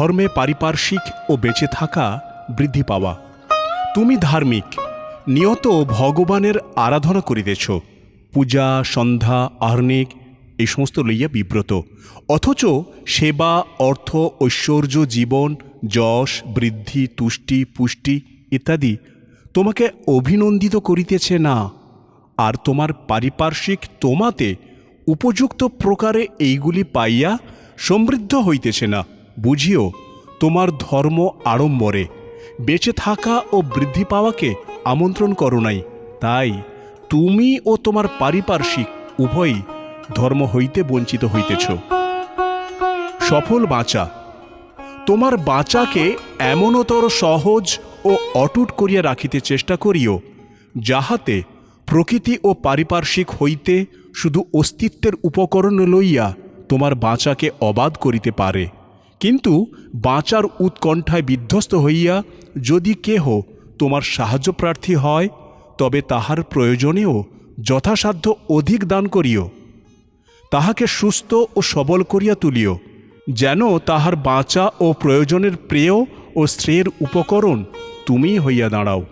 ধর্মে পারিপার্শ্বিক ও বেঁচে থাকা বৃদ্ধি পাওয়া। তুমি ধার্মিক, নিয়ত ভগবানের আরাধনা করিতেছ। পূজা, সন্ধ্যা, আহ্নিক, এই সমস্ত লইয়া বিব্রত। অথচ সেবা, অর্থ, ঐশ্বর্য, জীবন, যশ, বৃদ্ধি, তুষ্টি, পুষ্টি ইত্যাদি তোমাকে অভিনন্দিত করিতেছে না। আর তোমার পারিপার্শ্বিক তোমাতে উপযুক্ত প্রকারে এইগুলি পাইয়া সমৃদ্ধ হইতেছে না। বুঝিও, তোমার ধর্ম আড়ম্বরে। বেঁচে থাকা ও বৃদ্ধি পাওয়াকে আমন্ত্রণ করো নাই। তাই তুমি ও তোমার পারিপার্শ্বিক উভয়ই ধর্ম হইতে বঞ্চিত হইতেছ। সফল বাঁচা। তোমার বাঁচাকে এমনতর সহজ ও অটুট করিয়া রাখিতে চেষ্টা করিও, যাহাতে প্রকৃতি ও পারিপার্শ্বিক হইতে শুধু অস্তিত্বের উপকরণ লইয়া তোমার বাঁচাকে অবাধ করিতে পারে। কিন্তু বাঁচার উৎকণ্ঠায় বিধ্বস্ত হইয়া যদি কেহ তোমার সাহায্য প্রার্থী হয়, তবে তাহার প্রয়োজনেও যথাসাধ্য অধিক দান করিও। তাহাকে সুস্থ ও সবল করিয়া তুলিও, যেন তাহার বাঁচা ও প্রয়োজনের প্রেয় ও শ্রেয়ের উপকরণ তুমিই হইয়া দাঁড়াও।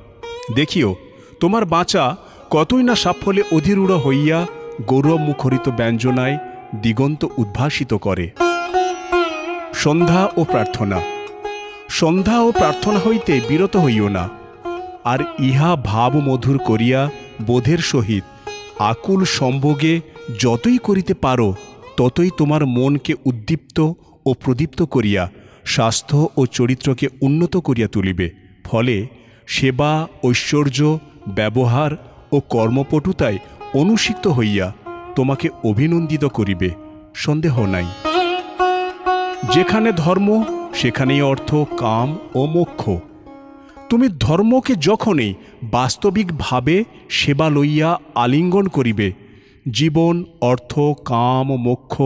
দেখিও, তোমার বাঁচা কতই না সাফল্যে অধিরূঢ় হইয়া গৌরব মুখরিত ব্যঞ্জনায় দিগন্ত উদ্ভাসিত করে। সন্ধ্যা ও প্রার্থনা। সন্ধ্যা ও প্রার্থনা হইতে বিরত হইও না। আর ইহা ভাব মধুর করিয়া বোধের সহিত আকুল সম্ভোগে যতই করিতে পারো, ততই তোমার মনকে উদ্দীপ্ত ও প্রদীপ্ত করিয়া স্বাস্থ্য ও চরিত্রকে উন্নত করিয়া তুলিবে। ফলে সেবা, ঐশ্বর্য, ব্যবহার ও কর্মপটুতায় অনুসিক্ত হইয়া তোমাকে অভিনন্দিত করিবে। সন্দেহ নাই। যেখানে ধর্ম, সেখানেই অর্থ, কাম ও মোক্ষ। তুমি ধর্মকে যখনই বাস্তবিকভাবে সেবা লইয়া আলিঙ্গন করিবে, জীবন, অর্থ, কাম ও মোক্ষ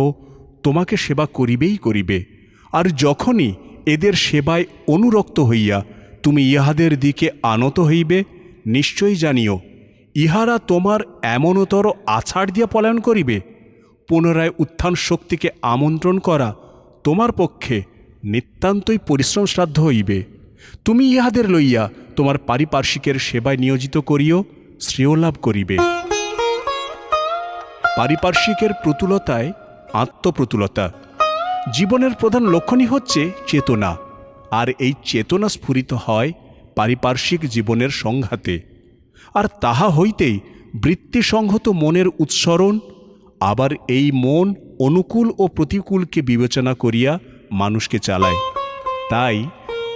তোমাকে সেবা করিবেই করিবে। আর যখনই এদের সেবায় অনুরক্ত হইয়া তুমি ইহাদের দিকে আনত হইবে, নিশ্চয়ই জানিও, ইহারা তোমার এমনতর আছাড় দিয়া পলায়ন করিবে। পুনরায় উত্থান শক্তিকে আমন্ত্রণ করা তোমার পক্ষে নিতান্তই পরিশ্রম শ্রাদ্ধ হইবে। তুমি ইহাদের লইয়া তোমার পারিপার্শ্বিকের সেবায় নিয়োজিত করিও, শ্রেয় লাভ করিবে। পারিপার্শ্বিকের প্রতুলতায় আত্মপ্রতুলতা। জীবনের প্রধান লক্ষণই হচ্ছে চেতনা, আর এই চেতনা স্ফুরিত হয় পারিপার্শ্বিক জীবনের সংঘাতে। আর তাহা হইতেই বৃত্তিসংহত মনের উৎসরণ, আবার এই মন অনুকূল ও প্রতিকূলকে বিবেচনা করিয়া মানুষকে চালায়। তাই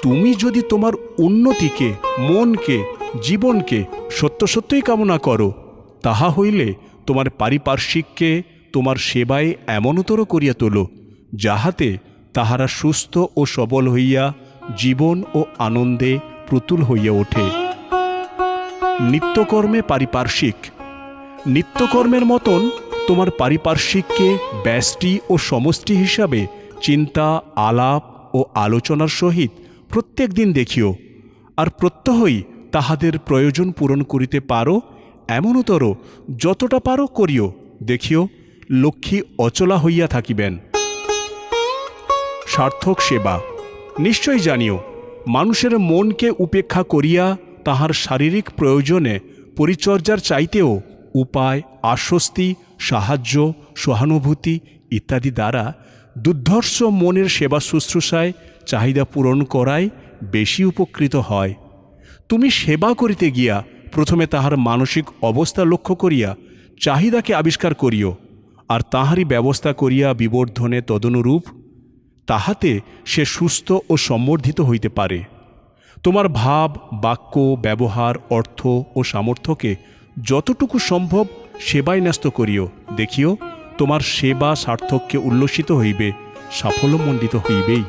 তুমি যদি তোমার উন্নতিকে, মনকে, জীবনকে সত্য সত্যই কামনা করো, তাহা হইলে তোমার পারিপার্শ্বিককে তোমার সেবায় এমনতর করিয়া তোলো, যাহাতে তাহারা সুস্থ ও সবল হইয়া জীবন ও আনন্দে প্রতুল হইয়া ওঠে। নিত্যকর্মে পারিপার্শ্বিক। নিত্যকর্মের মতন তোমার পারিপার্শ্বিককে ব্যষ্টি ও সমষ্টি হিসাবে চিন্তা, আলাপ ও আলোচনার সহিত প্রত্যেক দিন দেখিও। আর প্রত্যহই তাহাদের প্রয়োজন পূরণ করিতে পারো, এমনতর যতটা পারো করিও, দেখিও, লক্ষ্মী অচলা হইয়া থাকিবেন। সার্থক সেবা। নিশ্চয় জানিও, মানুষের মনকে উপেক্ষা করিয়া তাহার শারীরিক প্রয়োজনে পরিচর্যার চাইতেও উপায়, আশ্বস্তি, সাহায্য, সহানুভূতি ইত্যাদি দ্বারা দুর্ধর্ষ মনের সেবা শুশ্রূষায় চাহিদা পূরণ করায় বেশি উপকৃত হয়। তুমি সেবা করিতে গিয়া প্রথমে তাহার মানসিক অবস্থা লক্ষ্য করিয়া চাহিদাকে আবিষ্কার করিও, আর তাহারই ব্যবস্থা করিয়া বিবর্ধনে তদনুরূপ তাহাতে সে সুস্থ ও সম্বর্ধিত হইতে পারে। তোমার ভাব, বাক্য, ব্যবহার, অর্থ ও সামর্থ্যকে যতটুকু সম্ভব সেবায় ন্যস্ত করিও। দেখিও তোমার সেবা সার্থককে উল্লসিত হইবে সাফল্যমণ্ডিত হইবেই।